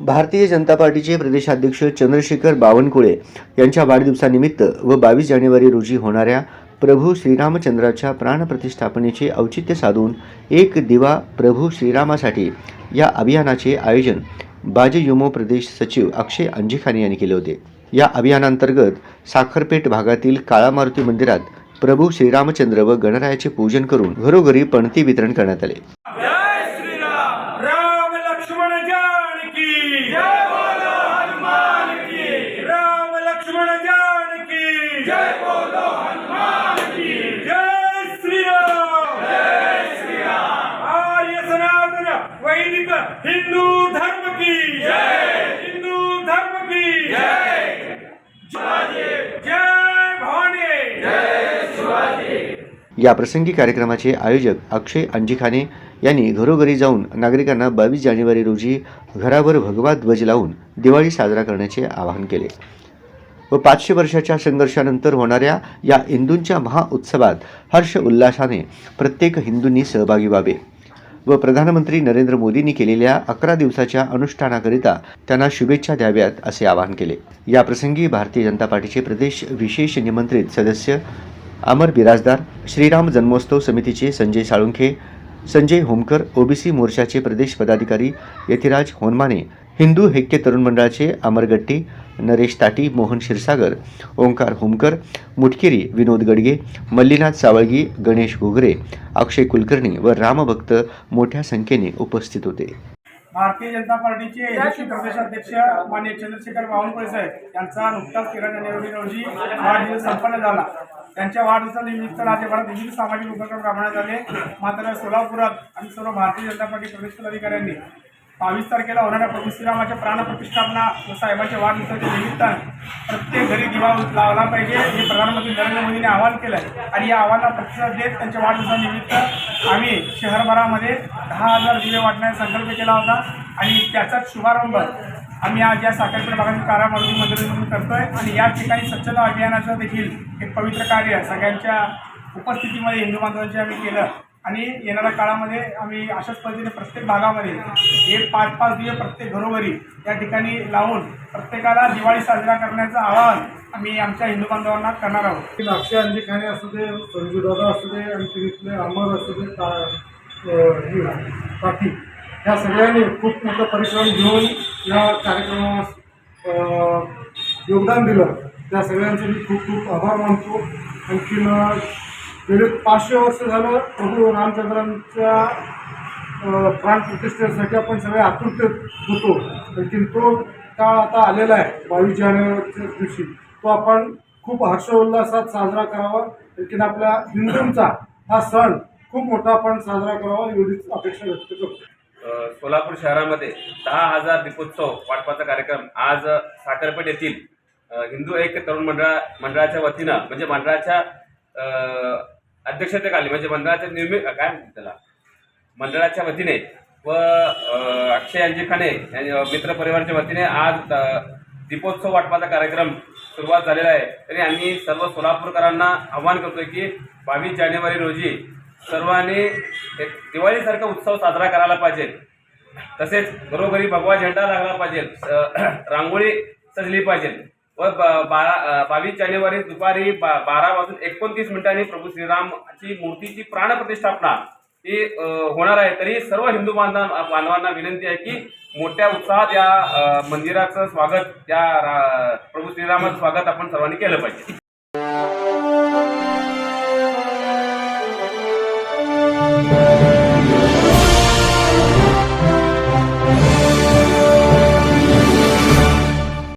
भारतीय जनता पार्टीचे प्रदेशाध्यक्ष चंद्रशेखर बावनकुळे यांच्या वाढदिवसानिमित्त व बावीस जानेवारी रोजी होणाऱ्या प्रभू श्रीरामचंद्राच्या प्राणप्रतिष्ठापनेचे औचित्य साधून एक दिवा प्रभू श्रीरामासाठी या अभियानाचे आयोजन बाजयुमो प्रदेश सचिव अक्षय अंजिखाने यांनी केले होते. या अभियानांतर्गत साखरपेठ भागातील काळा मारुती मंदिरात प्रभू श्रीरामचंद्र व गणरायाचे पूजन करून घरोघरी पणती वितरण करण्यात आले. जय श्रीराम. हिंदू धर्म की जय। हिंदू धर्म की जय। या प्रसंगी कार्यक्रमाचे आयोजक अक्षय अंजिखाने यांनी घरोघरी जाऊन नागरिकांना बावीस जानेवारी रोजी घरावर भगवा ध्वज लावून दिवाळी साजरा करण्याचे आवाहन केले. व पाचशे वर्षाच्या संघर्षानंतर होणाऱ्या या हिंदूंच्या महाउत्सवात हर्ष उल्हासाने प्रत्येक हिंदूंनी सहभागी व्हावे. व प्रधानमंत्री नरेंद्र मोदींनी केलेल्या अकरा दिवसाच्या अनुष्ठानाकरिता त्यांना शुभेच्छा द्याव्यात असे आवाहन केले. या प्रसंगी भारतीय जनता पार्टीचे प्रदेश विशेष निमंत्रित सदस्य अमर बिराजदार श्रीराम जन्मोत्सव समितीचे संजय साळुंखे संजय होमकर ओबीसी मोर्चाचे प्रदेश पदाधिकारी यतिराज होनमाने हिंदू ऐक्य तरुण मंडळाचे अमर गट्टी नरेश ताटी मोहन क्षीरसागर ओंकार होमकर मुटकिरी विनोद गडगे मल्लीनाथ सावळगी गणेश घुगरे अक्षय कुलकर्णी व रामभक्त मोठ्या संख्येने उपस्थित होते. भारतीय जनता पार्टीचे यशस्वी प्रदेशाध्यक्ष मान्य चंद्रशेखर बावनकुळे साहेब यांचा नुकताच तेरा जानेवारी रोजी वाढदिवस संपन्न झाला. त्यांच्या वाढदिवसानिमित्त राज्यभरात विविध सामाजिक उपक्रम राबवण्यात आले. मात्र सोलापुरात आणि सर्व भारतीय जनता पार्टी प्रदेश पदाधिकाऱ्यांनी बावीस तारखेला होणाऱ्या प्रभू श्रीरामाच्या प्राणप्रतिष्ठापना व साहेबांच्या वाढदिवसाच्या निमित्तानं प्रत्येक घरी दिवा लावला पाहिजे हे प्रधानमंत्री नरेंद्र मोदींनी आवाहन केलं आहे आणि या आव्हानाला प्रतिसाद देत त्यांच्या वाढदिवसानिमित्त आम्ही शहरभरामध्ये दहा हजार दिवे वाटण्याचा संकल्प केला होता. आणि त्याचाच शुभारंभ आम्ही आज या साखरपेठ भागातील कारा मारुती करतो करतोय. आणि या ठिकाणी स्वच्छता अभियानाचं देखील एक पवित्र कार्य सगळ्यांच्या उपस्थितीमध्ये हिंदू बांधवांचे आम्ही केलं. आणि येणाऱ्या काळामध्ये आम्ही अशाच पद्धतीने प्रत्येक भागामध्ये एक पाच पाच दिवे प्रत्येक घरोघरी या ठिकाणी लावून प्रत्येकाला दिवाळी साजरा करण्याचं आवाहन आम्ही आमच्या हिंदू बांधवांना करणार आहोत. अक्षय अंजी खाणे असू दे संजू दादा असू दे आणि तिथले अमर असू दे ता हे, ह्या सगळ्यांनी खूप मोठं परिश्रम घेऊन या कार्यक्रमास योगदान दिलं. त्या सगळ्यांचे मी खूप खूप आभार मानतो. आणखीन गेले पाचशे वर्ष झालं प्रभू रामचंद्रांच्या प्राण प्राणप्रतिष्ठेसाठी आपण सगळे आतुरतेत होतो. आणखीन तो काळ आता आलेला आहे बावीस जानेवारीच्या दिवशी. तो आपण खूप हर्षोल्लासात साजरा करावा. आणखीन आपल्या हिंदूंचा हा सण खूप मोठा आपण साजरा करावा एवढीच अपेक्षा व्यक्त करतो. सोलापूर शहरामध्ये दहा हजार दीपोत्सव वाटपाचा कार्यक्रम आज साखरपेठ येथील हिंदू ऐक्य तरुण मंडळा मंडळाच्या वतीनं म्हणजे मंडळाच्या अध्यक्षतेखाली म्हणजे मंडळाच्या निर्मित काय म्हणतात त्याला? मंडळाच्या वतीने व अक्षय अंजिखाने खाने मित्र परिवाराच्या वतीने आज दीपोत्सव वाटपाचा कार्यक्रम सुरुवात झालेला आहे. तरी आम्ही सर्व सोलापूरकरांना आव्हान करतोय की बावीस जानेवारी रोजी सर्वांनी एक दिवाळीसारखा उत्सव साजरा करायला पाहिजे. तसेच घरोघरी भगवा झेंडा लागला पाहिजे. रांगोळी सजली पाहिजे. व बारा बावीस जानेवारी दुपारी बा बारा वाजून एकोणतीस मिनिटांनी प्रभू श्रीरामची मूर्तीची प्राणप्रतिष्ठापना ही होणार आहे. तरी सर्व हिंदू बांधव बांधवांना विनंती आहे की मोठ्या उत्साहात या मंदिराचं स्वागत या रा- प्रभू श्रीरामाचं स्वागत आपण सर्वांनी केलं पाहिजे.